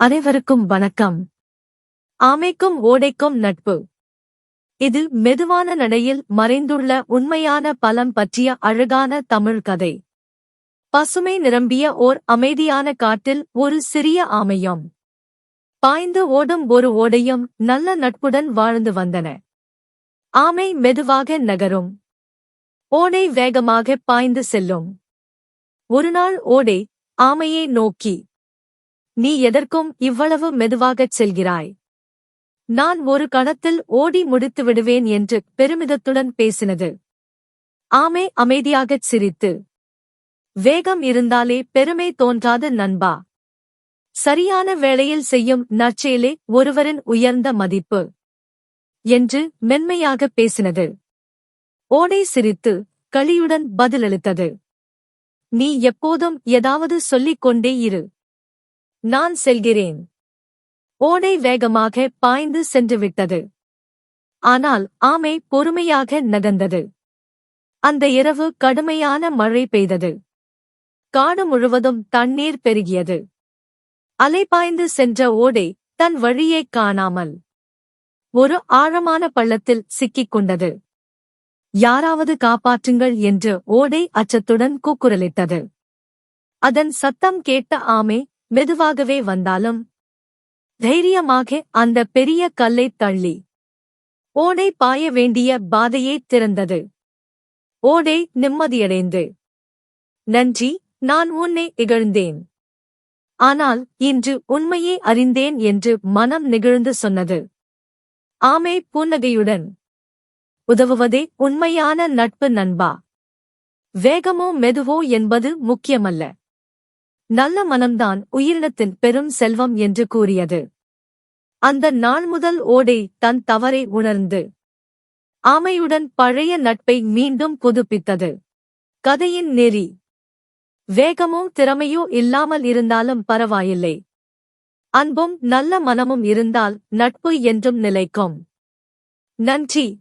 அனைவருக்கும் வணக்கம். ஆமைக்கும் ஓடைக்கும் நட்பு. இது மெதுவான நடையில் மறைந்துள்ள உண்மையான பலம் பற்றிய அழகான தமிழ் கதை. பசுமை நிரம்பிய ஓர் அமைதியான காட்டில் ஒரு சிறிய ஆமையும். பாய்ந்து ஓடும் ஒரு ஓடையும் நல்ல நட்புடன் வாழ்ந்து வந்தன. ஆமை மெதுவாக நகரும். ஓடை வேகமாக பாய்ந்து செல்லும். ஒருநாள் ஓடை ஆமையை நோக்கி நீ எதற்கும் இவ்வளவு மெதுவாகச் செல்கிறாய்? நான் ஒரு கணத்தில் ஓடி முடித்து விடுவேன் என்று பெருமிதத்துடன் பேசினது. ஆமே அமைதியாகச் சிரித்து. வேகம் இருந்தாலே பெருமை தோன்றாத நண்பா. சரியான வேளையில் செய்யும் நற்செயலே ஒருவரின் உயர்ந்த மதிப்பு என்று மென்மையாக பேசினது. ஓடை சிரித்து களியுடன் பதிலளித்தது. நீ எப்போதும் ஏதாவது சொல்லிக் கொண்டே இரு. நான் செல்கிறேன். ஓடை வேகமாக பாய்ந்து சென்றுவிட்டது. ஆனால் ஆமை பொறுமையாக நகர்ந்தது. அந்த இரவு கடுமையான மழை பெய்தது. காடு முழுவதும் தண்ணீர் பெருகியது. அலைபாய்ந்து சென்ற ஓடை தன் வழியைக் காணாமல் ஒரு ஆழமான பள்ளத்தில் சிக்கிக் கொண்டது. யாராவது காப்பாற்றுங்கள் என்று ஓடை அச்சத்துடன் கூக்குரலிட்டது. அதன் சத்தம் கேட்ட ஆமை மெதுவாகவே வந்தாலும் தைரியமாக அந்த பெரிய கல்லைத் தள்ளி ஓடை பாய வேண்டிய பாதையே திறந்தது. ஓடை நிம்மதியடைந்து. நன்றி நான் உன்னை இகழ்ந்தேன். ஆனால் இன்று உண்மையே அறிந்தேன் என்று மனம் நிகழ்ந்து சொன்னது. ஆமை புன்னகையுடன் உதவுவதே உண்மையான நட்பு நண்பா. வேகமோ மெதுவோ என்பது முக்கியமல்ல. நல்ல மனம்தான் உயிரினத்தின் பெரும் செல்வம் என்று கூறியது. அந்த நாள் முதல் ஓடை தன் தவறை உணர்ந்து ஆமையுடன் பழைய நட்பை மீண்டும் புதுப்பித்தது. கதையின் நெறி வேகமோ திறமையோ இல்லாமல் இருந்தாலும் பரவாயில்லை. அன்பும் நல்ல மனமும் இருந்தால் நட்பு என்றும் நிலைக்கும். நன்றி.